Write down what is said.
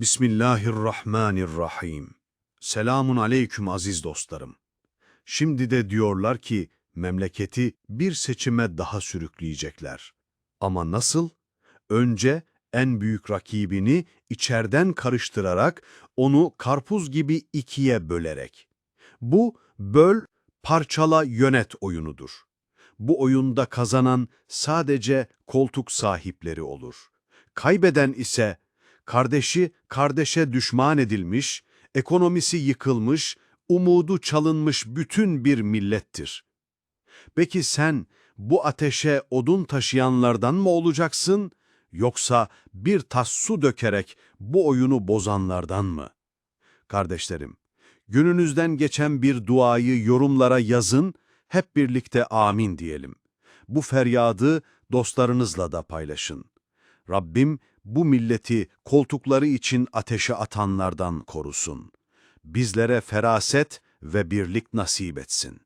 Bismillahirrahmanirrahim. Selamun aleyküm aziz dostlarım. Şimdi de diyorlar ki memleketi bir seçime daha sürükleyecekler. Ama nasıl? Önce en büyük rakibini içerden karıştırarak onu karpuz gibi ikiye bölerek. Bu böl, parçala, yönet oyunudur. Bu oyunda kazanan sadece koltuk sahipleri olur. Kaybeden ise kardeşi kardeşe düşman edilmiş, ekonomisi yıkılmış, umudu çalınmış bütün bir millettir. Peki sen bu ateşe odun taşıyanlardan mı olacaksın, yoksa bir tas su dökerek bu oyunu bozanlardan mı? Kardeşlerim, gününüzden geçen bir duayı yorumlara yazın, hep birlikte amin diyelim. Bu feryadı dostlarınızla da paylaşın. Rabbim bu milleti koltukları için ateşe atanlardan korusun. Bizlere feraset ve birlik nasip etsin.